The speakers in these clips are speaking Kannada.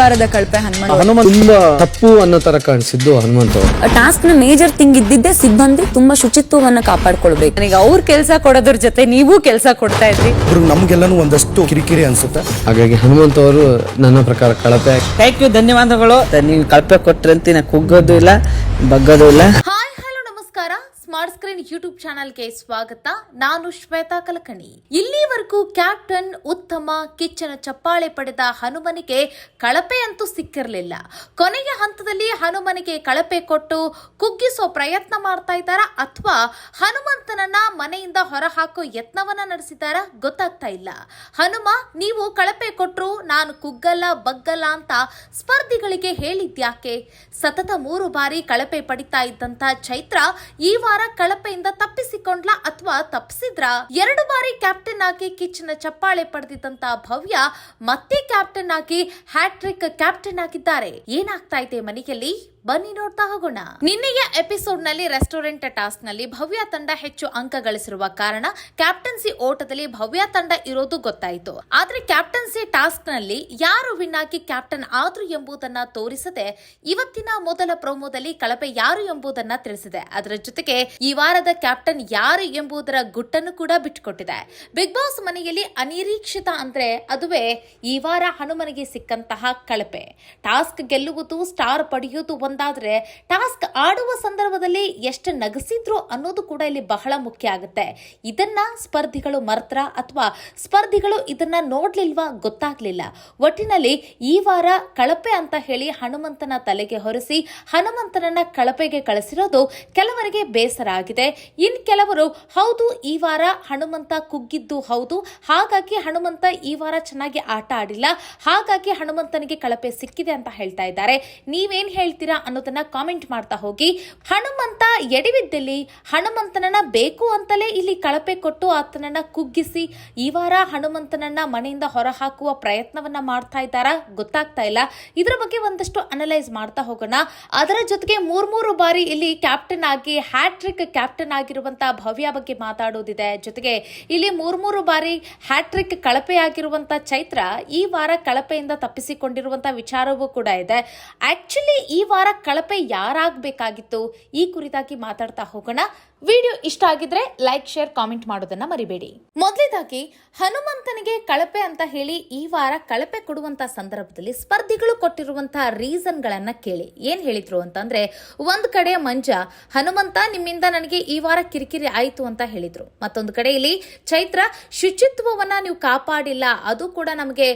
ವಾರದ ಕಳಪೆ ಹನುಮಂತ ಹನುಮಂತ ತುಂಬಾ ತಪ್ಪು ಅನ್ನೋ ತರ ಕಾಣಿಸಿದ್ದು ಹನುಮಂತ ಅವರು. ಟಾಸ್ಕ್ನ ಮೇಜರ್ ಥಿಂಗ್ ಇದ್ದಿದ್ದೆ ಸಿಬ್ಬಂದಿ ತುಂಬಾ ಶುಚಿತ್ವವನ್ನ ಕಾಪಾಡ್ಕೊಳ್ಬೇಕು. ನನಗೆ ಅವ್ರ ಕೆಲಸ ಕೊಡೋದ್ರ ಜೊತೆ ನೀವು ಕೆಲಸ ಕೊಡ್ತಾ ಇದ್ರಿ. ಇಬ್ರು ನಮ್ಗೆಲ್ಲನೂ ಒಂದಷ್ಟು ಕಿರಿಕಿರಿ ಅನ್ಸುತ್ತೆ. ಹಾಗಾಗಿ ಹನುಮಂತ ಅವರು ನನ್ನ ಪ್ರಕಾರ ಕಳಪೆ. ಥ್ಯಾಂಕ್ ಯು ಧನ್ಯವಾದಗಳು. ನೀವು ಕಳಪೆ ಕೊಟ್ರಂತ ನಾ ಕುಗ್ಗೋದು ಇಲ್ಲ ಬಗ್ಗೋದು ಇಲ್ಲ. ಸ್ಮಾರ್ಟ್ ಸ್ಕ್ರೀನ್ ಯೂಟ್ಯೂಬ್ ಚಾನಲ್ಗೆ ಸ್ವಾಗತ. ನಾನು ಶ್ವೇತಾ ಕಲಕಣಿ. ಇಲ್ಲಿವರೆಗೂ ಕ್ಯಾಪ್ಟನ್ ಉತ್ತಮ ಕಿಚ್ಚನ ಚಪ್ಪಾಳೆ ಪಡೆದ ಹನುಮನಿಗೆ ಕಳಪೆ ಅಂತೂ ಸಿಕ್ಕಿರಲಿಲ್ಲ. ಕೊನೆಯ ಹಂತದಲ್ಲಿ ಹನುಮನಿಗೆ ಕಳಪೆ ಕೊಟ್ಟು ಕುಗ್ಗಿಸೋ ಪ್ರಯತ್ನ ಮಾಡ್ತಾ ಇದ್ದಾರಾ ಅಥವಾ ಹನುಮಂತನನ್ನ ಮನೆಯಿಂದ ಹೊರಹಾಕೋ ಯತ್ನವನ್ನ ನಡೆಸಿದಾರ ಗೊತ್ತಾಗ್ತಾ ಇಲ್ಲ. ಹನುಮ, ನೀವು ಕಳಪೆ ಕೊಟ್ರು ನಾನು ಕುಗ್ಗಲ್ಲ, ಬಗ್ಗಲ್ಲ ಅಂತ ಸ್ಪರ್ಧಿಗಳಿಗೆ ಹೇಳಿದ್ಯಾಕೆ? ಸತತ ಮೂರು ಬಾರಿ ಕಳಪೆ ಪಡಿತಾ ಇದ್ದಂತ ಚೈತ್ರ ಈ ವಾರ ಕಳಪೆಯಿಂದ ತಪ್ಪಿಸಿಕೊಂಡ್ಲ ಅಥವಾ ತಪ್ಪಿಸಿದ್ರ ಎರಡು ಬಾರಿ ಕ್ಯಾಪ್ಟನ್ ಆಗಿ ಕಿಚ್ಚಿನ ಚಪ್ಪಾಳೆ ಪಡೆದಿದ್ದಂತ ಭವ್ಯ ಮತ್ತೆ ಕ್ಯಾಪ್ಟನ್ ಆಗಿ ಹ್ಯಾಟ್ರಿಕ್ ಕ್ಯಾಪ್ಟನ್ ಆಗಿದ್ದಾರೆ. ಏನಾಗ್ತಾ ಇದೆ ಮನೆಯಲ್ಲಿ? ಬನ್ನಿ ನೋಡ್ತಾ ಹೋಗೋಣ. ನಿನ್ನೆಯ ಎಪಿಸೋಡ್ನಲ್ಲಿ ರೆಸ್ಟೋರೆಂಟ್ ಟಾಸ್ಕ್ನಲ್ಲಿ ಭವ್ಯ ತಂಡ ಹೆಚ್ಚು ಅಂಕ ಗಳಿಸಿರುವ ಕಾರಣ ಕ್ಯಾಪ್ಟನ್ಸಿ ಓಟದಲ್ಲಿ ಭವ್ಯ ತಂಡ ಇರೋದು ಗೊತ್ತಾಯಿತು. ಆದ್ರೆ ಕ್ಯಾಪ್ಟನ್ಸಿ ಟಾಸ್ಕ್ನಲ್ಲಿ ಯಾರು ವಿನ್ ಆಗಿ ಕ್ಯಾಪ್ಟನ್ ಆದ್ರು ಎಂಬುದನ್ನ ತೋರಿಸದೆ ಇವತ್ತಿನ ಮೊದಲ ಪ್ರೋಮೋದಲ್ಲಿ ಕಳಪೆ ಯಾರು ಎಂಬುದನ್ನ ತಿಳಿಸಿದೆ. ಅದರ ಜೊತೆಗೆ ಈ ವಾರದ ಕ್ಯಾಪ್ಟನ್ ಯಾರು ಎಂಬುದರ ಗುಟ್ಟನ್ನು ಕೂಡ ಬಿಟ್ಟುಕೊಟ್ಟಿದೆ. ಬಿಗ್ ಬಾಸ್ ಮನೆಯಲ್ಲಿ ಅನಿರೀಕ್ಷಿತ ಅಂದ್ರೆ ಅದುವೇ ಈ ವಾರ ಹನುಮನಿಗೆ ಸಿಕ್ಕಂತಹ ಕಳಪೆ. ಟಾಸ್ಕ್ ಗೆಲ್ಲುವುದು, ಸ್ಟಾರ್ ಪಡೆಯುವುದು ಒಂದಾದ್ರೆ, ಟಾಸ್ಕ್ ಆಡುವ ಸಂದರ್ಭದಲ್ಲಿ ಎಷ್ಟು ನಗಸಿದ್ರು ಅನ್ನೋದು ಕೂಡ ಇಲ್ಲಿ ಬಹಳ ಮುಖ್ಯ ಆಗುತ್ತೆ. ಇದನ್ನ ಸ್ಪರ್ಧಿಗಳು ಮರ್ತ್ರ ಅಥವಾ ಸ್ಪರ್ಧಿಗಳು ಇದನ್ನ ನೋಡ್ಲಿಲ್ವಾ ಗೊತ್ತಾಗ್ಲಿಲ್ಲ. ಒಟ್ಟಿನಲ್ಲಿ ಈ ವಾರ ಕಳಪೆ ಅಂತ ಹೇಳಿ ಹನುಮಂತನ ತಲೆಗೆ ಹೊರಿಸಿ ಹನುಮಂತನನ್ನ ಕಳಪೆಗೆ ಕಳಿಸಿರೋದು ಕೆಲವರಿಗೆ ಬೇಸರ ಆಗಿದೆ. ಇನ್ ಕೆಲವರು, ಹೌದು, ಈ ವಾರ ಹನುಮಂತ ಕುಗ್ಗಿದ್ದು ಹೌದು, ಹಾಗಾಗಿ ಹನುಮಂತ ಈ ವಾರ ಚೆನ್ನಾಗಿ ಆಟ ಆಡಿಲ್ಲ, ಹಾಗಾಗಿ ಹನುಮಂತನಿಗೆ ಕಳಪೆ ಸಿಕ್ಕಿದೆ ಅಂತ ಹೇಳ್ತಾ ಇದ್ದಾರೆ. ನೀವೇನ್ ಹೇಳ್ತೀರಾ ಅನ್ನೋದನ್ನ ಕಾಮೆಂಟ್ ಮಾಡ್ತಾ ಹೋಗಿ, ಹನುಮಂತ ಎಡವಿದ್ದಲ್ಲಿ ಹನುಮಂತನನ್ನ ಬೇಕು ಅಂತಲೇ ಇಲ್ಲಿ ಕಳಪೆ ಕೊಟ್ಟು ಆತನನ್ನ ಕುಗ್ಗಿಸಿ, ಈ ವಾರ ಹನುಮಂತನನ್ನ ಮನೆಯಿಂದ ಹೊರಹಾಕುವ ಪ್ರಯತ್ನವನ್ನ ಮಾಡ್ತಾ ಇದ್ದಾರಾ? ಗೊತ್ತಾಗ್ತಾ ಇಲ್ಲ. ಇದರ ಬಗ್ಗೆ ಒಂದಷ್ಟು ಅನಲೈಸ್ ಮಾಡ್ತಾ ಹೋಗೋಣ. ಅದರ ಜೊತೆಗೆ ಮೂರ್ ಮೂರು ಬಾರಿ ಇಲ್ಲಿ ಕ್ಯಾಪ್ಟನ್ ಆಗಿ ಹ್ಯಾಟ್ರಿಕ್ ಕ್ಯಾಪ್ಟನ್ ಆಗಿರುವಂತ ಭವ್ಯ ಬಗ್ಗೆ ಮಾತಾಡೋದಿದೆ. ಜೊತೆಗೆ ಇಲ್ಲಿ ಮೂರ್ ಮೂರು ಬಾರಿ ಹ್ಯಾಟ್ರಿಕ್ ಕಳಪೆ ಚೈತ್ರ ಈ ವಾರ ಕಳಪೆಯಿಂದ ತಪ್ಪಿಸಿಕೊಂಡಿರುವಂತ ವಿಚಾರವೂ ಕೂಡ ಇದೆ. ಆಕ್ಚುಲಿ ಈ ವಾರ ಕಳಪೆ ಯಾರಾಗಬೇಕಾಗಿತ್ತು? ಈ ಕುರಿತಾಗಿ ಮಾತಾಡ್ತಾ ಹೋಗೋಣ. ವಿಡಿಯೋ ಇಷ್ಟ ಆಗಿದ್ರೆ ಲೈಕ್, ಶೇರ್, ಕಾಮೆಂಟ್ ಮಾಡೋದನ್ನ ಮರಿಬೇಡಿ. ಮೊದಲೇದಾಗಿ, ಹನುಮಂತನಿಗೆ ಕಳಪೆ ಅಂತ ಹೇಳಿ ಈ ವಾರ ಕಳಪೆ ಕೊಡುವಂತ ಸಂದರ್ಭದಲ್ಲಿ ಸ್ಪರ್ಧಿಗಳು ಕೊಟ್ಟಿರುವಂತಹ ರೀಸನ್ ಗಳನ್ನ ಕೇಳಿ. ಏನ್ ಹೇಳಿದ್ರು ಅಂತಂದ್ರೆ, ಒಂದ್ ಕಡೆ ಮಂಜ, ಹನುಮಂತ ನಿಮ್ಮಿಂದ ನನಗೆ ಈ ವಾರ ಕಿರಿಕಿರಿ ಆಯಿತು ಅಂತ ಹೇಳಿದ್ರು. ಮತ್ತೊಂದು ಕಡೆ ಇಲ್ಲಿ ಚೈತ್ರ, ಶುಚಿತ್ವವನ್ನ ನೀವು ಕಾಪಾಡಿಲ್ಲ, ಅದು ಕೂಡ ನಮಗೆ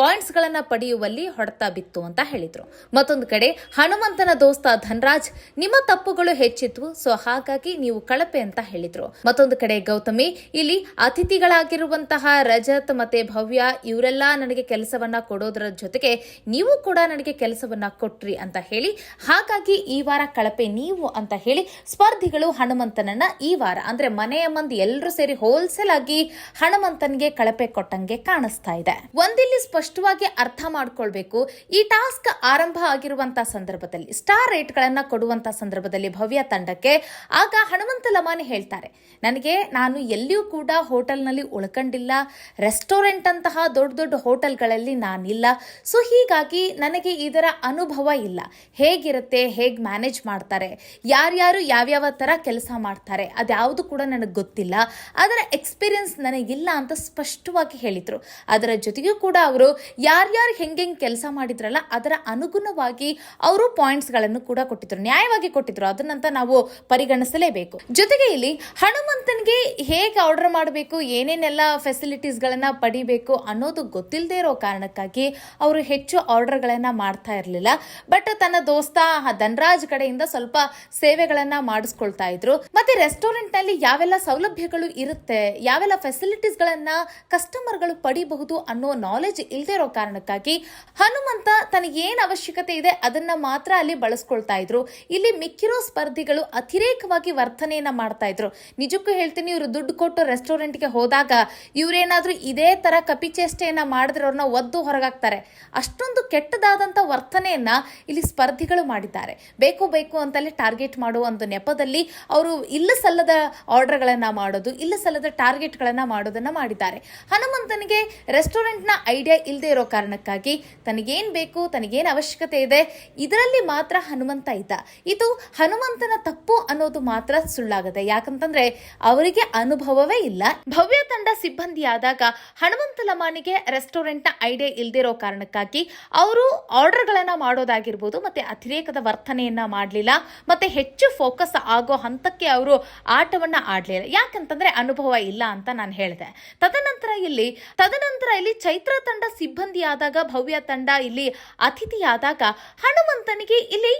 ಪಾಯಿಂಟ್ಸ್ ಗಳನ್ನ ಪಡೆಯುವಲ್ಲಿ ಹೊಡೆತ ಬಿತ್ತು ಅಂತ ಹೇಳಿದ್ರು. ಮತ್ತೊಂದು ಕಡೆ, ಹನುಮಂತನ ದೋಸ್ತ ಧನ್ರಾಜ್, ನಿಮ್ಮ ತಪ್ಪುಗಳು ಹೆಚ್ಚಿತ್ತು ಸೊ ಹಾಗಾಗಿ ನೀವು ಕಳಪೆ ಅಂತ ಹೇಳಿದ್ರು. ಮತ್ತೊಂದು ಕಡೆ, ಗೌತಮಿ, ಇಲ್ಲಿ ಅತಿಥಿಗಳಾಗಿರುವಂತಹ ರಜತ್ ಮತ್ತೆ ಭವ್ಯ ಇವರೆಲ್ಲ ನನಗೆ ಕೆಲಸವನ್ನ ಕೊಡೋದ್ರ ಜೊತೆಗೆ ನೀವು ಕೂಡ ನನಗೆ ಕೆಲಸವನ್ನ ಕೊಟ್ರಿ ಅಂತ ಹೇಳಿ, ಹಾಗಾಗಿ ಈ ವಾರ ಕಳಪೆ ನೀವು ಅಂತ ಹೇಳಿ ಸ್ಪರ್ಧಿಗಳು ಹನುಮಂತನನ್ನ ಈ ವಾರ ಅಂದ್ರೆ ಮನೆಯ ಮಂದಿ ಎಲ್ಲರೂ ಸೇರಿ ಹೋಲ್ಸೇಲ್ ಆಗಿ ಹನುಮಂತನಿಗೆ ಕಳಪೆ ಕೊಟ್ಟಂಗೆ ಕಾಣಿಸ್ತಾ ಇದೆ. ಒಂದಿಲ್ಲಿ ಸ್ಪಷ್ಟವಾಗಿ ಅರ್ಥ ಮಾಡ್ಕೊಳ್ಬೇಕು, ಈ ಟಾಸ್ಕ್ ಆರಂಭ ಆಗಿರುವಂತಹ ಸಂದರ್ಭದಲ್ಲಿ, ಸ್ಟಾರ್ ರೇಟ್ ಗಳನ್ನ ಕೊಡುವಂತಹ ಸಂದರ್ಭದಲ್ಲಿ ಭವ್ಯ ತಂಡಕ್ಕೆ, ಆಗ ಹನುಮಂತ ಲಮಾನಿ ಹೇಳ್ತಾರೆ, ನನಗೆ ನಾನು ಎಲ್ಲಿಯೂ ಕೂಡ ಹೋಟೆಲ್ನಲ್ಲಿ ಉಳ್ಕೊಂಡಿಲ್ಲ. ರೆಸ್ಟೋರೆಂಟ್ ಅಂತಹ ದೊಡ್ಡ ದೊಡ್ಡ ಹೋಟೆಲ್ಗಳಲ್ಲಿ ನಾನಿಲ್ಲ. ಸೊ, ಹೀಗಾಗಿ ನನಗೆ ಇದರ ಅನುಭವ ಇಲ್ಲ. ಹೇಗಿರುತ್ತೆ? ಹೇಗೆ ಮ್ಯಾನೇಜ್ ಮಾಡ್ತಾರೆ? ಯಾರ್ಯಾರು ಯಾವ್ಯಾವ ಥರ ಕೆಲಸ ಮಾಡ್ತಾರೆ? ಅದ್ಯಾವುದು ಕೂಡ ನನಗೆ ಗೊತ್ತಿಲ್ಲ. ಅದರ ಎಕ್ಸ್ಪೀರಿಯನ್ಸ್ ನನಗಿಲ್ಲ ಅಂತ ಸ್ಪಷ್ಟವಾಗಿ ಹೇಳಿದರು. ಅದರ ಜೊತೆಗೂ ಕೂಡ ಅವರು ಯಾರ್ಯಾರು ಹೆಂಗೆ ಕೆಲಸ ಮಾಡಿದ್ರಲ್ಲ, ಅದರ ಅನುಗುಣವಾಗಿ ಅವರು ಪಾಯಿಂಟ್ಸ್ಗಳನ್ನು ಕೂಡ ಕೊಟ್ಟಿದ್ರು. ನ್ಯಾಯವಾಗಿ ಕೊಟ್ಟಿದ್ರು. ಅದನ್ನಂತ ನಾವು ಪರಿಗಣಿಸಲೇಬೇಕು. ಜೊತೆಗೆ ಇಲ್ಲಿ ಹನುಮಂತನಿಗೆ ಹೇಗೆ ಆರ್ಡರ್ ಮಾಡಬೇಕು, ಏನೇನೆಲ್ಲ ಫೆಸಿಲಿಟೀಸ್ಗಳನ್ನು ಪಡಿಬೇಕು ಅನ್ನೋದು ಗೊತ್ತಿಲ್ಲದೆ ಇರೋ ಕಾರಣಕ್ಕಾಗಿ ಅವರು ಹೆಚ್ಚು ಆರ್ಡರ್ಗಳನ್ನ ಮಾಡ್ತಾ ಇರಲಿಲ್ಲ. ಬಟ್ ತನ್ನ ದೋಸ್ತ ಧನರಾಜ್ ಕಡೆಯಿಂದ ಸ್ವಲ್ಪ ಸೇವೆಗಳನ್ನ ಮಾಡಿಸ್ಕೊಳ್ತಾ ಇದ್ರು. ಮತ್ತೆ ರೆಸ್ಟೋರೆಂಟ್ನಲ್ಲಿ ಯಾವೆಲ್ಲ ಸೌಲಭ್ಯಗಳು ಇರುತ್ತೆ, ಯಾವೆಲ್ಲ ಫೆಸಿಲಿಟೀಸ್ ಗಳನ್ನ ಕಸ್ಟಮರ್ಗಳು ಪಡಿಬಹುದು ಅನ್ನೋ ನಾಲೆಜ್ ಇಲ್ಲದೆ ಇರೋ ಕಾರಣಕ್ಕಾಗಿ ಹನುಮಂತ ತನಗೇನು ಅವಶ್ಯಕತೆ ಇದೆ ಅದನ್ನ ಮಾತ್ರ ಅಲ್ಲಿ ಬಳಸ್ಕೊಳ್ತಾ ಇದ್ರು. ಇಲ್ಲಿ ಮಿಕ್ಕಿರೋ ಸ್ಪರ್ಧಿಗಳು ಅತಿರೇಕವಾಗಿ ವರ್ತನೆಯನ್ನ ಮಾಡ್ತಾ ಇದ್ರು. ನಿಜಕ್ಕೂ ಹೇಳ್ತೀನಿ, ಇವರು ದುಡ್ಡು ಕೊಟ್ಟು ರೆಸ್ಟೋರೆಂಟ್ಗೆ ಹೋದಾಗ ಇವರೇನಾದರೂ ಇದೇ ತರ ಕಪಿಚೇಷ್ಟೆಯನ್ನ ಮಾಡಿದ್ರೆ ಅವ್ರನ್ನ ಒದ್ದು ಹೊರಗಾಕ್ತಾರೆ. ಅಷ್ಟೊಂದು ಕೆಟ್ಟದಾದಂಥ ವರ್ತನೆಯನ್ನ ಇಲ್ಲಿ ಸ್ಪರ್ಧಿಗಳು ಮಾಡಿದ್ದಾರೆ. ಬೇಕು ಬೇಕು ಅಂತಲೇ ಟಾರ್ಗೆಟ್ ಮಾಡುವ ಒಂದು ನೆಪದಲ್ಲಿ ಅವರು ಇಲ್ಲ ಸಲ್ಲದ ಆರ್ಡರ್ಗಳನ್ನ ಮಾಡೋದು, ಇಲ್ಲ ಸಲ್ಲದ ಟಾರ್ಗೆಟ್ಗಳನ್ನ ಮಾಡೋದನ್ನ ಮಾಡಿದ್ದಾರೆ. ಹನುಮಂತನಿಗೆ ರೆಸ್ಟೋರೆಂಟ್ನ ಐಡಿಯಾ ಇಲ್ಲದೆ ಇರೋ ಕಾರಣಕ್ಕಾಗಿ ತನಗೇನ್ ಬೇಕು, ತನಗೇನ್ ಅವಶ್ಯಕತೆ ಇದೆ, ಇದರಲ್ಲಿ ಮಾತ್ರ ಹನುಮಂತ ಇದ್ದ. ಇದು ಹನುಮಂತನ ತಪ್ಪು ಅನ್ನೋದು ಮಾತ್ರ ಸುಳ್ಳಾಗದೆ. ಯಾಕಂತಂದ್ರೆ ಅವರಿಗೆ ಅನುಭವವೇ ಇಲ್ಲ. ಭವ್ಯ ತಂಡ ಸಿಬ್ಬಂದಿ ಆದಾಗ ಹನುಮಂತ ಲಮಾನಿಗೆ ರೆಸ್ಟೋರೆಂಟ್ನ ಐಡಿಯಾ ಇಲ್ದಿರೋ ಕಾರಣಕ್ಕಾಗಿ ಅವರು ಆರ್ಡರ್ಗಳನ್ನ ಮಾಡೋದಾಗಿರ್ಬೋದು, ಮತ್ತೆ ಅತಿರೇಕದ ವರ್ತನೆಯನ್ನ ಮಾಡಲಿಲ್ಲ, ಮತ್ತೆ ಹೆಚ್ಚು ಫೋಕಸ್ ಆಗೋ ಹಂತಕ್ಕೆ ಅವರು ಆಟವನ್ನ ಆಡ್ಲಿಲ್ಲ. ಯಾಕಂತಂದ್ರೆ ಅನುಭವ ಇಲ್ಲ ಅಂತ ನಾನು ಹೇಳಿದೆ. ತದನಂತರ ಇಲ್ಲಿ ತದನಂತರ ಇಲ್ಲಿ ಚೈತ್ರ ತಂಡ ಸಿಬ್ಬಂದಿ ಆದಾಗ ಭವ್ಯ ತಂಡ ಇಲ್ಲಿ ಅತಿಥಿಯಾದಾಗ ಹನುಮಂತನಿಗೆ ಇಲ್ಲಿ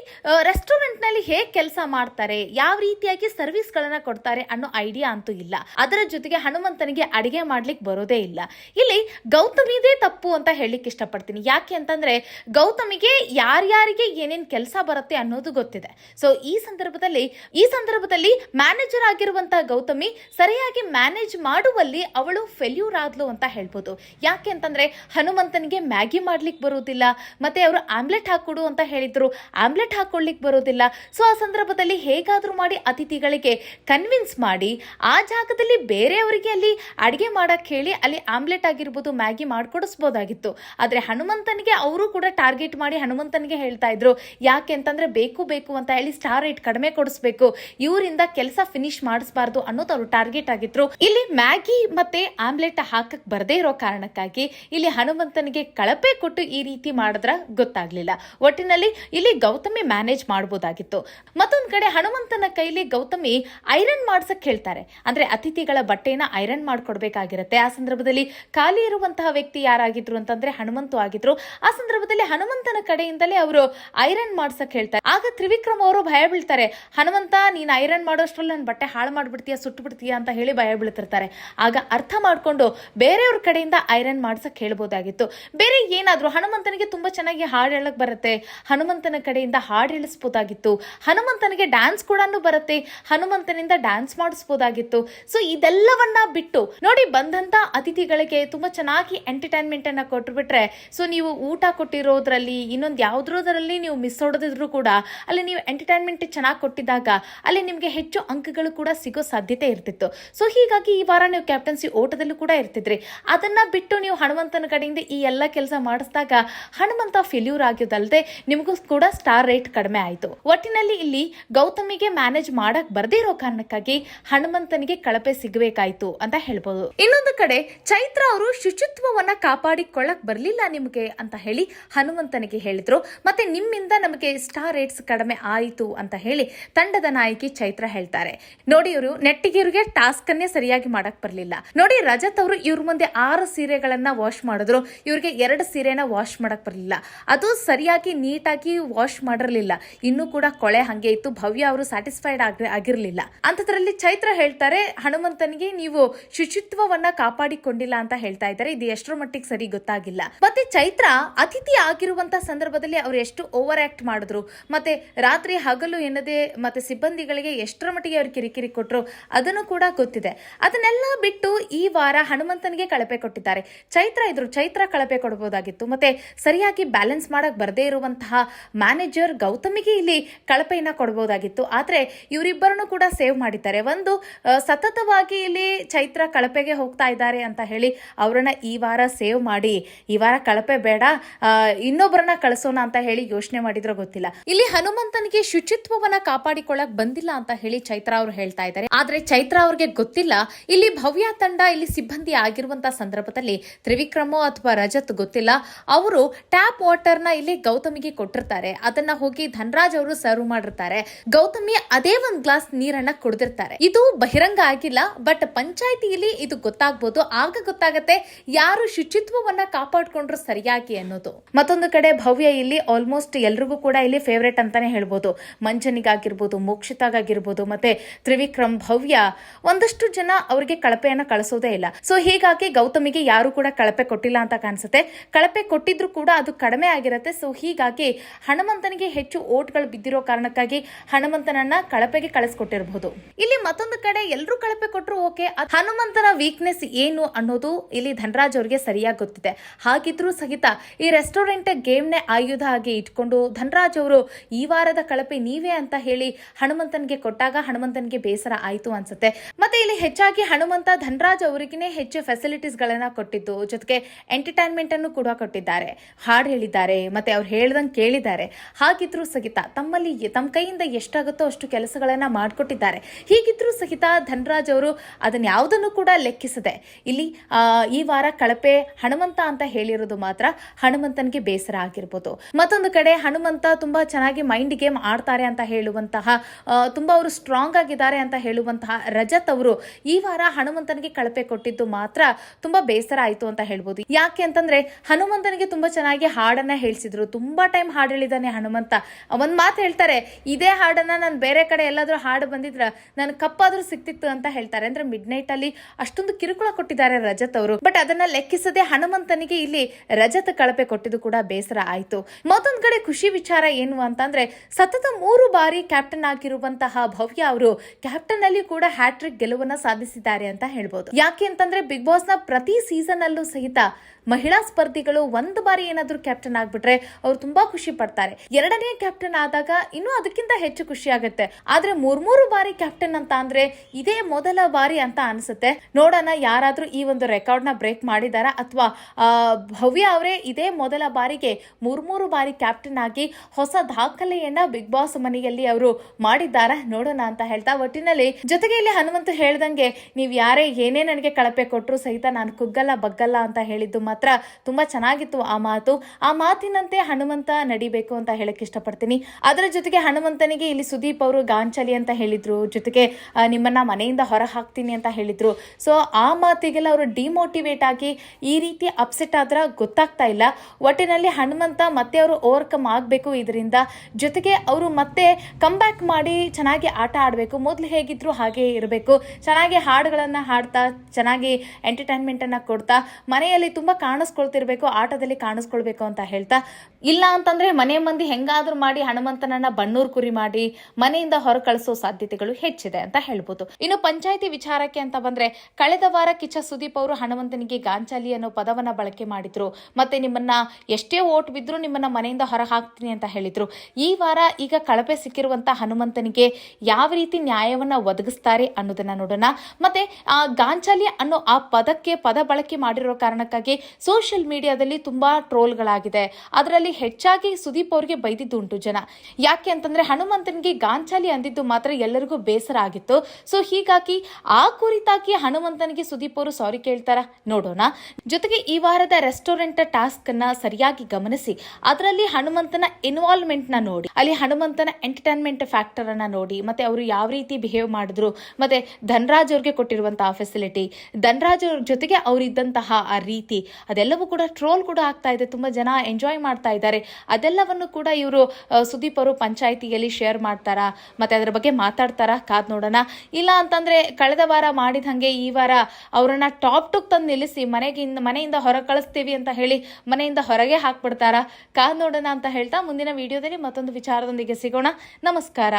ರೆಸ್ಟೋರೆಂಟ್ನಲ್ಲಿ ಹೇಗೆ ಕೆಲಸ ಮಾಡ್ತಾರೆ, ಯಾವ ರೀತಿಯಾಗಿ ಸರ್ವಿಸ್ ಗಳನ್ನ ಕೊಡ್ತಾರೆ ಅನ್ನೋ ಐಡಿಯಾ ಅಂತೂ ಇಲ್ಲ. ಅದರ ಜೊತೆಗೆ ಹನುಮಂತನಿಗೆ ಅಡಿಗೆ ಮಾಡ್ಲಿಕ್ಕೆ ಬರೋದೇ ಇಲ್ಲ. ಇಲ್ಲಿ ಗೌತಮಿದೇ ತಪ್ಪು ಅಂತ ಹೇಳಲಿಕ್ಕೆ ಇಷ್ಟಪಡ್ತೀನಿ. ಯಾಕೆ ಅಂತಂದ್ರೆ ಗೌತಮಿಗೆ ಯಾರ್ಯಾರಿಗೆ ಏನೇನ್ ಕೆಲಸ ಬರುತ್ತೆ ಅನ್ನೋದು ಗೊತ್ತಿದೆ. ಸೊ ಈ ಸಂದರ್ಭದಲ್ಲಿ ಈ ಸಂದರ್ಭದಲ್ಲಿ ಮ್ಯಾನೇಜರ್ ಆಗಿರುವಂತಹ ಗೌತಮಿ ಸರಿಯಾಗಿ ಮ್ಯಾನೇಜ್ ಮಾಡುವಲ್ಲಿ ಅವಳು ಫೆಲ್ಯೂರ್ ಆದ್ಲು ಅಂತ ಹೇಳ್ಬೋದು. ಯಾಕೆ ಅಂತಂದ್ರೆ ಹನುಮಂತನಿಗೆ ಮ್ಯಾಗಿ ಮಾಡ್ಲಿಕ್ಕೆ ಬರೋದಿಲ್ಲ, ಮತ್ತೆ ಅವರು ಆಮ್ಲೆಟ್ ಹಾಕೊಡು ಅಂತ ಹೇಳಿದ್ರು, ಆಮ್ಲೆಟ್ ಹಾಕೊಳ್ಳಿಕ್ ಬರೋದಿಲ್ಲ. ಸೊ ಆ ಸಂದರ್ಭದಲ್ಲಿ ಹೇಗಾದ್ರೂ ಮಾಡಿ ಅತಿಥಿಗಳಿಗೆ ಕನ್ವಿನ್ಸ್ ಮಾಡಿ ಆ ಜಾಗದಲ್ಲಿ ಬೇರೆಯವರಿಗೆ ಅಲ್ಲಿ ಅಡಿಗೆ ಮಾಡಕ್ ಹೇಳಿ ಅಲ್ಲಿ ಆಮ್ಲೆಟ್ ಆಗಿರ್ಬೋದು, ಮ್ಯಾಗಿ ಮಾಡಿಕೊಡಿಸ್ಬೋದಾಗಿತ್ತು. ಆದರೆ ಹನುಮಂತನಿಗೆ ಅವರು ಕೂಡ ಟಾರ್ಗೆಟ್ ಮಾಡಿ ಹನುಮಂತನಿಗೆ ಹೇಳ್ತಾ ಇದ್ರು. ಯಾಕೆ ಅಂತಂದ್ರೆ ಬೇಕು ಬೇಕು ಅಂತ ಹೇಳಿ ಸ್ಟಾರ್ ರೇಟ್ ಕಡಿಮೆ ಕೊಡಿಸ್ಬೇಕು. ಇವರಿಂದ ಕೆಲಸ ಫಿನಿಶ್ ಮಾಡಿಸಬಾರ್ದು ಅನ್ನೋದು ಅವರು ಟಾರ್ಗೆಟ್ ಆಗಿದ್ರು. ಇಲ್ಲಿ ಮ್ಯಾಗಿ ಮತ್ತೆ ಆಮ್ಲೆಟ್ ಹಾಕಕ್ ಬರದೇ ಇರೋ ಕಾರಣಕ್ಕಾಗಿ ಇಲ್ಲಿ ಹನುಮಂತನಿಗೆ ಕಳಪೆ ಕೊಟ್ಟು ಈ ರೀತಿ ಮಾಡಿದ್ರ ಗೊತ್ತಾಗ್ಲಿಲ್ಲ. ಒಟ್ಟಿನಲ್ಲಿ ಇಲ್ಲಿ ಗೌತಮಿ ಮ್ಯಾನೇಜ್ ಮಾಡಬಹುದಾಗಿತ್ತು ಮತ್ತೊಂದ್ ಕಡೆ ಹನುಮಂತನ ಕೈಲಿ ಐರನ್ ಮಾಡ್ಸಕ್ ಹೇಳ್ತಾರೆ ಅಂದ್ರೆ ಅತಿಥಿಗಳ ಬಟ್ಟೆನ ಐರನ್ ಮಾಡ್ಕೊಡ್ಬೇಕಾಗಿರುತ್ತೆ. ಆ ಸಂದರ್ಭದಲ್ಲಿ ಖಾಲಿ ಇರುವಂತಹ ವ್ಯಕ್ತಿ ಯಾರಾಗಿದ್ರು ಅಂತಂದ್ರೆ ಹನುಮಂತು ಆಗಿದ್ರು. ಆ ಸಂದರ್ಭದಲ್ಲಿ ಹನುಮಂತನ ಕಡೆಯಿಂದಲೇ ಅವರು ಐರನ್ ಮಾಡ್ಸಕ್ ಹೇಳ್ತಾರೆ ಆಗ ತ್ರಿವಿಕ್ರಮ್ ಅವರು ಭಯ ಬೀಳ್ತಾರೆ. ಹನುಮಂತ, ನೀನ್ ಐರನ್ ಮಾಡೋಷ್ಟ್ರಲ್ಲಿ ನನ್ನ ಬಟ್ಟೆ ಹಾಳು ಮಾಡ್ಬಿಡ್ತೀಯಾ ಸುಟ್ಟು ಬಿಡ್ತೀಯಾ ಅಂತ ಹೇಳಿ ಭಯ ಬೀಳ್ತಿರ್ತಾರೆ. ಆಗ ಅರ್ಥ ಮಾಡ್ಕೊಂಡು ಬೇರೆಯವ್ರ ಕಡೆಯಿಂದ ಐರನ್ ಮಾಡ್ಸಕ್ ಹೇಳ್ಬೋದಾಗಿತ್ತು ಬೇರೆ ಏನಾದ್ರು ಹನುಮಂತನಿಗೆ ತುಂಬಾ ಚೆನ್ನಾಗಿ ಹಾಡು ಹೇಳಕ್ ಬರುತ್ತೆ. ಹನುಮಂತನ ಕಡೆಯಿಂದ ಹಾಡು ಹೇಳಿಸ್ಬೋದಾಗಿತ್ತು. ಹನುಮಂತನಿಗೆ ಡ್ಯಾನ್ಸ್ ಕೂಡ ಬರುತ್ತೆ. ಹನುಮಂತನಿಂದ ಡ್ಯಾನ್ಸ್ ಮಾಡಿಸ್ಬೋದಾಗಿತ್ತು. ಸೊ ಇದೆಲ್ಲವನ್ನ ಬಿಟ್ಟು ನೋಡಿ ಬಂದಂತ ಅತಿಥಿಗಳಿಗೆ ತುಂಬಾ ಚೆನ್ನಾಗಿ ಎಂಟರ್ಟೈನ್ಮೆಂಟ್ ಅನ್ನ ಕೊಟ್ಟು ಬಿಟ್ರೆ ಸೊ ನೀವು ಊಟ ಕೊಟ್ಟಿರೋದ್ರಲ್ಲಿ, ಇನ್ನೊಂದು ಯಾವ್ದ್ರೋದ್ರಲ್ಲಿ ನೀವು ಮಿಸ್ ಹೊಡೆದಿದ್ರು ಕೂಡ, ಅಲ್ಲಿ ನೀವು ಎಂಟರ್ಟೈನ್ಮೆಂಟ್ ಚೆನ್ನಾಗಿ ಕೊಟ್ಟಿದ್ದಾಗ, ಅಲ್ಲಿ ನಿಮಗೆ ಹೆಚ್ಚು ಅಂಕಗಳು ಕೂಡ ಸಿಗೋ ಸಾಧ್ಯತೆ ಇರ್ತಿತ್ತು. ಸೊ ಹೀಗಾಗಿ ಈ ವಾರ ನೀವು ಕ್ಯಾಪ್ಟನ್ಸಿ ಓಟದಲ್ಲೂ ಕೂಡ ಇರ್ತಿದ್ರಿ. ಅದನ್ನ ಬಿಟ್ಟು ನೀವು ಹನುಮಂತನ ಕಡೆಯಿಂದ ಈ ಎಲ್ಲ ಕೆಲಸ ಮಾಡಿಸಿದಾಗ, ಹನುಮಂತ ಫೇಲ್ಯೂರ್ ಆಗಿದ್ದಲ್ಲದೆ ನಿಮಗೂ ಕೂಡ ಸ್ಟಾರ್ ರೇಟ್ ಕಡಿಮೆ ಆಯಿತು. ಒಟ್ಟಿನಲ್ಲಿ ಇಲ್ಲಿ ಗೌತಮಿಗೆ ಮ್ಯಾನೇಜ್ ಮಾಡಕ್ ಬರ್ದೇ ಇರೋ ಕಾರಣಕ್ಕಾಗಿ ಹನುಮಂತನಿಗೆ ಕಳಪೆ ಸಿಗಬೇಕಾಯ್ತು ಅಂತ ಹೇಳ್ಬೋದು. ಇನ್ನೊಂದು ಕಡೆ ಚೈತ್ರ ಅವರು ಶುಚಿತ್ವವನ್ನ ಕಾಪಾಡಿಕೊಳ್ಳಕ್ ಬರ್ಲಿಲ್ಲ ನಿಮಗೆ ಅಂತ ಹೇಳಿ ಹನುಮಂತನಿಗೆ ಹೇಳಿದ್ರು. ಮತ್ತೆ ನಿಮ್ಮಿಂದ ನಮಗೆ ಸ್ಟಾರ್ ರೇಟ್ಸ್ ಕಡಿಮೆ ಆಯಿತು ಅಂತ ಹೇಳಿ ತಂಡದ ನಾಯಕಿ ಚೈತ್ರ ಹೇಳ್ತಾರೆ. ನೋಡಿ ಇವರು ನೆಟ್ಟಿಗೆ ಇವ್ರಿಗೆ ಟಾಸ್ಕ್ ಅನ್ನೇ ಸರಿಯಾಗಿ ಮಾಡಕ್ ಬರ್ಲಿಲ್ಲ. ನೋಡಿ ರಜತ್ ಅವರು ಇವ್ರ ಮುಂದೆ ಆರು ಸೀರೆಗಳನ್ನ ವಾಶ್ ಮಾಡಿದ್ರು. ಇವ್ರಿಗೆ ಎರಡು ಸೀರೆನ ವಾಶ್ ಮಾಡಕ್ ಬರಲಿಲ್ಲ. ಅದು ಸರಿಯಾಗಿ ನೀಟಾಗಿ ವಾಶ್ ಮಾಡಿರಲಿಲ್ಲ. ಇನ್ನೂ ಕೂಡ ಕೊಳೆ ಹಂಗೆ ಇತ್ತು. ಭವ್ಯ ಅವರು ಸ್ಯಾಟಿಸ್ಫೈಡ್ ಆಗಿರ್ಲಿಲ್ಲ. ಅಂತದ್ರಲ್ಲಿ ಚೈತ್ರ ಹೇಳ್ತಾರೆ, ಹನುಮಂತನಿಗೆ ನೀವು ಶುಚಿತ್ವವನ್ನ ಕಾಪಾಡಿಕೊಂಡಿಲ್ಲ ಅಂತ ಹೇಳ್ತಾ ಇದ್ದಾರೆ. ಇದು ಎಷ್ಟರ ಮಟ್ಟಿಗೆ ಸರಿ ಗೊತ್ತಾಗಿಲ್ಲ. ಮತ್ತೆ ಚೈತ್ರ ಅತಿಥಿ ಆಗಿರುವಂತ ಸಂದರ್ಭದಲ್ಲಿ ಅವ್ರು ಎಷ್ಟು ಓವರ್ ಆಕ್ಟ್ ಮಾಡಿದ್ರು. ಮತ್ತೆ ರಾತ್ರಿ ಹಗಲು ಎನ್ನದೆ ಮತ್ತೆ ಸಿಬ್ಬಂದಿಗಳಿಗೆ ಎಷ್ಟರ ಮಟ್ಟಿಗೆ ಅವ್ರು ಕಿರಿಕಿರಿ ಕೊಟ್ರು, ಅದನ್ನು ಕೂಡ ಗೊತ್ತಿದೆ. ಅದನ್ನೆಲ್ಲ ಬಿಟ್ಟು ಈ ವಾರ ಹನುಮಂತನಿಗೆ ಕಳಪೆ ಕೊಟ್ಟಿದ್ದಾರೆ. ಚೈತ್ರ ಇದ್ರು, ಚೈತ್ರ ಕಳಪೆ ಕೊಡಬಹುದಾಗಿತ್ತು ಮತ್ತೆ ಸರಿಯಾಗಿ ಬ್ಯಾಲೆನ್ಸ್ ಮಾಡಕ್ ಬರದೇ ಇರುವಂತಹ ಮ್ಯಾನೇಜರ್ ಗೌತಮಿಗೆ ಇಲ್ಲಿ ಕಳಪೆಯನ್ನ ಕೊಡಬಹುದಾಗಿತ್ತು ಆದ್ರೆ ಇವರಿಬ್ಬರನ್ನು ಕೂಡ ಸೇವ್ ಮಾಡಿದ್ದಾರೆ. ಒಂದು ಸತತವಾಗಿ ಇಲ್ಲಿ ಚೈತ್ರ ಕಳಪೆಗೆ ಹೋಗ್ತಾ ಇದ್ದಾರೆ ಅಂತ ಹೇಳಿ ಅವರನ್ನ ಈ ವಾರ ಸೇವ್ ಮಾಡಿ. ಈ ವಾರ ಕಳಪೆ ಬೇಡ ಇನ್ನೊಬ್ಬರನ್ನ ಕಳಿಸೋಣ ಅಂತ ಹೇಳಿ ಯೋಚನೆ ಮಾಡಿದ್ರ ಗೊತ್ತಿಲ್ಲ. ಇಲ್ಲಿ ಹನುಮಂತನಿಗೆ ಶುಚಿತ್ವವನ್ನ ಕಾಪಾಡಿಕೊಳ್ಳಕ್ ಬಂದಿಲ್ಲ ಅಂತ ಹೇಳಿ ಚೈತ್ರ ಅವರು ಹೇಳ್ತಾ ಇದ್ದಾರೆ. ಆದ್ರೆ ಚೈತ್ರ ಅವ್ರಿಗೆ ಗೊತ್ತಿಲ್ಲ, ಇಲ್ಲಿ ಭವ್ಯ ತಂಡ ಇಲ್ಲಿ ಸಿಬ್ಬಂದಿ ಆಗಿರುವಂತಹ ಸಂದರ್ಭದಲ್ಲಿ ತ್ರಿವಿಕ್ರಮೋ ಅಥವಾ ರಜತ್ ಗೊತ್ತಿಲ್ಲ. ಅವರು ಟ್ಯಾಪ್ ವಾಟರ್ನ ಇಲ್ಲಿ ಗೌತಮಿಗೆ ಕೊಟ್ಟಿರ್ತಾರೆ. ಅದನ್ನ ಹೋಗಿ ಧನರಾಜ್ ಅವರು ಸರ್ವ್ ಮಾಡಿರ್ತಾರೆ. ಗೌತಮಿ ಅದೇ ಒಂದ್ ಗ್ಲಾಸ್ ನೀರನ್ನ ಕುಡಿದಿರ್ತಾರೆ. ಇದು ಬಹಿರಂಗ ಆಗಿಲ್ಲ ಬಟ್ ಪಂಚಾಯತಿಯಲ್ಲಿ ಇದು ಗೊತ್ತಾಗ್ಬೋದು. ಆಗ ಗೊತ್ತಾಗತ್ತೆ ಯಾರು ಶುಚಿತ್ವವನ್ನ ಕಾಪಾಡ್ಕೊಂಡ್ರು ಸರಿಯಾಗಿ ಅನ್ನೋದು. ಮತ್ತೊಂದು ಕಡೆ ಭವ್ಯ ಇಲ್ಲಿ ಆಲ್ಮೋಸ್ಟ್ ಎಲ್ರಿಗೂ ಕೂಡ ಇಲ್ಲಿ ಫೇವ್ರೇಟ್ ಅಂತಾನೆ ಹೇಳ್ಬೋದು. ಮಂಜನಿಗಾಗಿರ್ಬೋದು ಮೋಕ್ಷಿತಾಗಿರ್ಬೋದು ಮತ್ತೆ ತ್ರಿವಿಕ್ರಮ್ ಭವ್ಯ ಒಂದಷ್ಟು ಜನ ಅವರಿಗೆ ಕಳಪೆಯನ್ನ ಕಳಿಸೋದೇ ಇಲ್ಲ. ಸೊ ಹೀಗಾಗಿ ಗೌತಮಿಗೆ ಯಾರು ಕೂಡ ಕಳಪೆ ಕೊಟ್ಟಿಲ್ಲ ಅಂತ ಕಾಣಿಸುತ್ತೆ. ಕಳಪೆ ಕೊಟ್ಟಿದ್ರು ಕೂಡ ಅದು ಕಡಿಮೆ ಆಗಿರುತ್ತೆ. ಸೊ ಹೀಗಾಗಿ ಹನುಮಂತನಿಗೆ ಹೆಚ್ಚು ಓಟ್ಗಳು ಬಿದ್ದಿರೋ ಕಾರಣಕ್ಕಾಗಿ ಹನುಮಂತನನ್ನ ಕಳಪೆಗೆ ಕಳಿಸ್ಕೊಟ್ಟಿರಬಹುದು ಇಲ್ಲಿ ಮತ್ತೊಂದು ಕಡೆ ಎಲ್ಲರೂ ಕಳಪೆ ಕೊಟ್ಟರು ಓಕೆ ಹನುಮಂತನ ವೀಕ್ನೆಸ್ ಏನು ಅನ್ನೋದು ಇಲ್ಲಿ ಧನರಾಜ್ ಅವರಿಗೆ ಸರಿಯಾಗಿ ಗೊತ್ತಿದೆ. ಹಾಗಿದ್ರೂ ಸಹಿತ ಈ ರೆಸ್ಟೋರೆಂಟ್ ಗೇಮ್ನೇ ಆಯುಧ ಆಗಿ ಇಟ್ಕೊಂಡು ಧನರಾಜ್ ಅವರು ಈ ವಾರದ ಕಳಪೆ ನೀವೇ ಅಂತ ಹೇಳಿ ಹನುಮಂತನ್ಗೆ ಕೊಟ್ಟಾಗ ಹನುಮಂತನ್ಗೆ ಬೇಸರ ಆಯಿತು ಅನ್ಸುತ್ತೆ. ಮತ್ತೆ ಇಲ್ಲಿ ಹೆಚ್ಚಾಗಿ ಹನುಮಂತ ಧನರಾಜ್ ಅವರಿಗೇ ಹೆಚ್ಚು ಫೆಸಿಲಿಟೀಸ್ ಗಳನ್ನ ಕೊಟ್ಟಿದ್ದು, ಜೊತೆಗೆ ಎಂಟರ್ಟೈನ್ಮೆಂಟ್ ಅನ್ನು ಕೂಡ ಕೊಟ್ಟಿದ್ದಾರೆ. ಹಾಡು ಹೇಳಿದ್ದಾರೆ, ಮತ್ತೆ ಅವ್ರು ಹೇಳ್ದಂಗೆ ಕೇಳಿದ್ದಾರೆ. ಹಾಗಿದ್ರು ಸಹಿತ ತಮ್ಮಲ್ಲಿ ತಮ್ಮ ಕೈಯಿಂದ ಎಷ್ಟಾಗುತ್ತೋ ಅಷ್ಟು ಕೆಲಸಗಳನ್ನ ಮಾಡಿಕೊಟ್ಟಿದ್ದಾರೆ. ಹೀಗಿದ್ರೂ ಸಹಿತ ಧನರಾಜ್ ಅವರು ಅದನ್ನ ಯಾವುದನ್ನು ಕೂಡ ಲೆಕ್ಕಿಸದೆ, ಇಲ್ಲಿ ಈ ವಾರ ಕಳಪೆ ಹನುಮಂತ ಅಂತ ಹೇಳಿರೋದು ಮಾತ್ರ ಹನುಮಂತನಿಗೆ ಬೇಸರ ಆಗಿರ್ಬೋದು. ಮತ್ತೊಂದು ಕಡೆ ಹನುಮಂತ ತುಂಬಾ ಚೆನ್ನಾಗಿ ಮೈಂಡ್ ಗೇಮ್ ಆಡ್ತಾರೆ ಅಂತ ಹೇಳುವಂತಹ ತುಂಬಾ ಅವರು ಸ್ಟ್ರಾಂಗ್ ಆಗಿದ್ದಾರೆ ಅಂತ ಹೇಳುವಂತಹ ರಜತ್ ಅವರು ಈ ವಾರ ಹನುಮಂತನಿಗೆ ಕಳಪೆ ಕೊಟ್ಟಿದ್ದು ಮಾತ್ರ ತುಂಬಾ ಬೇಸರ ಆಯ್ತು ಅಂತ ಹೇಳ್ಬೋದು. ಯಾಕೆ ಅಂತಂದ್ರೆ ಹನುಮಂತನಿಗೆ ತುಂಬಾ ಚೆನ್ನಾಗಿ ಹಾಡನ್ನ ಹೇಳಿಸಿದ್ರು. ತುಂಬಾ ಟೈಮ್ ಹಾಡು ಹೇಳಿದಾನೆ ಹನುಮಂತ. ಒಂದ್ ಮಾತು ಹೇಳ್ತಾರೆ, ಇದೇ ಹಾಡನ್ನ ನಾನು ಬೇರೆ ಕಡೆ ಎಲ್ಲಾದ್ರೂ ಹಾಡು ಬಂದಿದ್ರ ನಾನು ಕಪ್ಪಾದರೂ ಸಿಕ್ತಿತ್ತು ಅಂತ ಹೇಳ್ತಾರೆ. ಅಂದ್ರೆ ಮಿಡ್ ನೈಟ್ ಅಲ್ಲಿ ಅಷ್ಟೊಂದು ಕಿರುಕುಳ ಕೊಟ್ಟಿದ್ದಾರೆ ರಜತ್ ಅವರು. ಬಟ್ ಅದನ್ನ ಲೆಕ್ಕಿಸದೆ ಹನುಮಂತನಿಗೆ ಇಲ್ಲಿ ರಜತ ಕಳಪೆ ಕೊಟ್ಟಿದ್ದು ಕೂಡ ಬೇಸರ ಆಯ್ತು. ಮತ್ತೊಂದ್ ಕಡೆ ಖುಷಿ ವಿಚಾರ ಏನು ಅಂತಂದ್ರೆ ಸತತ ಮೂರು ಬಾರಿ ಕ್ಯಾಪ್ಟನ್ ಆಗಿರುವಂತಹ ಭವ್ಯ ಅವರು ಕ್ಯಾಪ್ಟನ್ ಅಲ್ಲಿ ಕೂಡ ಹ್ಯಾಟ್ರಿಕ್ ಗೆಲುವನ್ನ ಸಾಧಿಸಿದ್ದಾರೆ ಅಂತ ಹೇಳ್ಬೋದು. ಯಾಕೆ ಅಂತಂದ್ರೆ ಬಿಗ್ ಬಾಸ್ನ ಪ್ರತಿ ಸೀಸನ್ ಅಲ್ಲೂ ಸಹಿತ ಮಹಿಳಾ ಸ್ಪರ್ಧಿಗಳು ಒಂದು ಬಾರಿ ಏನಾದರೂ ಕ್ಯಾಪ್ಟನ್ ಆಗ್ಬಿಟ್ರೆ ಅವ್ರು ತುಂಬಾ ಖುಷಿ ಪಡ್ತಾರೆ. ಎರಡನೇ ಕ್ಯಾಪ್ಟನ್ ಆದಾಗ ಇನ್ನೂ ಅದಕ್ಕಿಂತ ಹೆಚ್ಚು ಖುಷಿ ಆಗುತ್ತೆ. ಆದ್ರೆ ಮೂರ್ಮೂರು ಬಾರಿ ಕ್ಯಾಪ್ಟನ್ ಅಂತ ಅಂದ್ರೆ ಇದೇ ಮೊದಲ ಬಾರಿ ಅಂತ ಅನ್ಸುತ್ತೆ. ನೋಡೋಣ ಯಾರಾದ್ರೂ ಈ ಒಂದು ರೆಕಾರ್ಡ್ನ ಬ್ರೇಕ್ ಮಾಡಿದಾರ ಅಥವಾ ಭವ್ಯ ಅವರೇ ಇದೇ ಮೊದಲ ಬಾರಿಗೆ ಮೂರ್ಮೂರು ಬಾರಿ ಕ್ಯಾಪ್ಟನ್ ಆಗಿ ಹೊಸ ದಾಖಲೆಯನ್ನ ಬಿಗ್ ಬಾಸ್ ಮನೆಯಲ್ಲಿ ಅವರು ಮಾಡಿದ್ದಾರಾ ನೋಡೋಣ ಅಂತ ಹೇಳ್ತಾ ಒಟ್ಟಿನಲ್ಲಿ. ಜೊತೆಗೆ ಇಲ್ಲಿ ಹನುಮಂತ ಹೇಳ್ದಂಗೆ, ನೀವ್ ಯಾರೇ ಏನೇ ನನಗೆ ಕಳಪೆ ಕೊಟ್ಟರು ಸಹಿತ ನಾನು ಕುಗ್ಗಲ್ಲ ಬಗ್ಗಲ್ಲ ಅಂತ ಹೇಳಿದ್ದು ಮಾತ್ರ ತುಂಬಾ ಚೆನ್ನಾಗಿತ್ತು ಆ ಮಾತು. ಆ ಮಾತಿನಂತೆ ಹನುಮಂತ ನಡಿಬೇಕು ಅಂತ ಹೇಳಕ್ ಇಷ್ಟಪಡ್ತೀನಿ. ಅದರ ಜೊತೆಗೆ ಹನುಮಂತನಿಗೆ ಇಲ್ಲಿ ಸುದೀಪ್ ಅವರು ಗಾಂಚಲಿ ಅಂತ ಹೇಳಿದ್ರು, ಜೊತೆಗೆ ನಿಮ್ಮನ್ನ ಮನೆಯಿಂದ ಹೊರ ಹಾಕ್ತೀನಿ ಅಂತ ಹೇಳಿದ್ರು. ಸೊ ಆ ಮಾತಿಗೆಲ್ಲ ಅವರು ಡಿಮೋಟಿವೇಟ್ ಆಗಿ ಈ ರೀತಿ ಅಪ್ಸೆಟ್ ಆದ್ರ ಗೊತ್ತಾಗ್ತಾ ಇಲ್ಲ. ಒಟ್ಟಿನಲ್ಲಿ ಹನುಮಂತ ಮತ್ತೆ ಅವರು ಓವರ್ಕಮ್ ಆಗಬೇಕು ಇದರಿಂದ. ಜೊತೆಗೆ ಅವರು ಮತ್ತೆ ಕಮ್ ಬ್ಯಾಕ್ ಮಾಡಿ ಚೆನ್ನಾಗಿ ಆಟ ಆಡಬೇಕು. ಮೊದಲು ಹೇಗಿದ್ರು ಹಾಗೆ ಇರಬೇಕು. ಚೆನ್ನಾಗಿ ಹಾಡುಗಳನ್ನ ಹಾಡ್ತಾ, ಚೆನ್ನಾಗಿ ಎಂಟರ್ಟೈನ್ಮೆಂಟ್ ಅನ್ನ ಕೊಡ್ತಾ, ಮನೆಯಲ್ಲಿ ತುಂಬಾ ಕಾಣಿಸ್ಕೊಳ್ತಿರ್ಬೇಕು, ಆಟದಲ್ಲಿ ಕಾಣಿಸ್ಕೊಳ್ಬೇಕು ಅಂತ ಹೇಳ್ತಾ. ಇಲ್ಲ ಅಂತಂದ್ರೆ ಮನೆ ಮಂದಿ ಹೆಂಗಾದ್ರೂ ಮಾಡಿ ಹನುಮಂತನನ್ನ ಬಣ್ಣೂರ್ ಕುರಿ ಮಾಡಿ ಮನೆಯಿಂದ ಹೊರ ಕಳಿಸೋ ಸಾಧ್ಯತೆಗಳು ಹೆಚ್ಚಿದೆ ಅಂತ ಹೇಳ್ಬೋದು. ಇನ್ನು ಪಂಚಾಯಿತಿ ವಿಚಾರಕ್ಕೆ ಅಂತ ಬಂದ್ರೆ ಕಳೆದ ವಾರ ಕಿಚ್ಚ ಸುದೀಪ್ ಅವರು ಹನುಮಂತನಿಗೆ ಗಾಂಚಾಲಿ ಅನ್ನೋ ಪದವನ್ನ ಬಳಕೆ ಮಾಡಿದ್ರು. ಮತ್ತೆ ನಿಮ್ಮನ್ನ ಎಷ್ಟೇ ಓಟ್ ಬಿದ್ರು ನಿಮ್ಮನ್ನ ಮನೆಯಿಂದ ಹೊರ ಹಾಕ್ತೀನಿ ಅಂತ ಹೇಳಿದ್ರು. ಈ ವಾರ ಈಗ ಕಳಪೆ ಸಿಕ್ಕಿರುವಂತ ಹನುಮಂತನಿಗೆ ಯಾವ ರೀತಿ ನ್ಯಾಯವನ್ನ ಒದಗಿಸ್ತಾರೆ ಅನ್ನೋದನ್ನ ನೋಡೋಣ. ಮತ್ತೆ, ಆ ಗಾಂಚಾಲಿ ಅನ್ನೋ ಆ ಪದಕ್ಕೆ ಪದ ಬಳಕೆ ಮಾಡಿರೋ ಕಾರಣಕ್ಕಾಗಿ ಸೋಷಿಯಲ್ ಮೀಡಿಯಾದಲ್ಲಿ ತುಂಬಾ ಟ್ರೋಲ್ಗಳಾಗಿದೆ. ಅದರಲ್ಲಿ ಹೆಚ್ಚಾಗಿ ಸುದೀಪ್ ಅವರಿಗೆ ಬೈದಿದ್ದುಂಟು ಜನ. ಯಾಕೆ ಅಂತಂದ್ರೆ ಹನುಮಂತನಿಗೆ ಗಾಂಚಾಲಿ ಅಂದಿದ್ದು ಮಾತ್ರ ಎಲ್ಲರಿಗೂ ಬೇಸರ ಆಗಿತ್ತು. ಸೊ ಹೀಗಾಗಿ ಆ ಕುರಿತಾಗಿ ಹನುಮಂತನಿಗೆ ಸುದೀಪ್ ಅವರು ಸಾರಿ ಕೇಳ್ತಾರ? ನೋಡೋಣ. ಜೊತೆಗೆ ಈ ವಾರದ ರೆಸ್ಟೋರೆಂಟ್ ಟಾಸ್ಕ್ ಅನ್ನ ಸರಿಯಾಗಿ ಗಮನಿಸಿ. ಅದರಲ್ಲಿ ಹನುಮಂತನ ಇನ್ವಾಲ್ವ್ಮೆಂಟ್ನ ನೋಡಿ. ಅಲ್ಲಿ ಹನುಮಂತನ ಎಂಟರ್ಟೈನ್ಮೆಂಟ್ ಫ್ಯಾಕ್ಟರ್ ಅನ್ನ ನೋಡಿ. ಮತ್ತೆ ಅವರು ಯಾವ ರೀತಿ ಬಿಹೇವ್ ಮಾಡಿದ್ರು. ಮತ್ತೆ ಧನರಾಜ್ ಅವ್ರಿಗೆ ಕೊಟ್ಟಿರುವಂತಹ ಫೆಸಿಲಿಟಿ ಧನರಾಜ್ ಅವ್ರ ಜೊತೆಗೆ ಅವರಿದ್ದಂತಹ ಆ ರೀತಿ. ಅದೆಲ್ಲವೂ ಕೂಡ ಟ್ರೋಲ್ ಕೂಡ ಆಗ್ತಾ ಇದೆ. ತುಂಬಾ ಜನ ಎಂಜಾಯ್ ಮಾಡ್ತಾ ಇದ್ದಾರೆ ಅದೆಲ್ಲವನ್ನು ಕೂಡ ಇವರು ಸುದೀಪ್ ಅವರು ಪಂಚಾಯಿತಿಯಲ್ಲಿ ಶೇರ್ ಮಾಡ್ತಾರಾ? ಮತ್ತೆ ಅದರ ಬಗ್ಗೆ ಮಾತಾಡ್ತಾರಾ? ಕಾದ್ ನೋಡೋಣ. ಇಲ್ಲ ಅಂತಂದ್ರೆ ಕಳೆದ ವಾರ ಮಾಡಿದ ಹಾಗೆ ಈ ವಾರ ಅವರನ್ನ ಟಾಪ್ ಟುಕ್ ತಂದು ನಿಲ್ಲಿಸಿ ಮನೆಗೆ ಮನೆಯಿಂದ ಹೊರ ಕಳಿಸ್ತೀವಿ ಅಂತ ಹೇಳಿ ಮನೆಯಿಂದ ಹೊರಗೆ ಹಾಕ್ಬಿಡ್ತಾರಾ? ಕಾದ್ ನೋಡೋಣ ಅಂತ ಹೇಳ್ತಾ ಮುಂದಿನ ವಿಡಿಯೋದಲ್ಲಿ ಮತ್ತೊಂದು ವಿಚಾರದೊಂದಿಗೆ ಸಿಗೋಣ. ನಮಸ್ಕಾರ.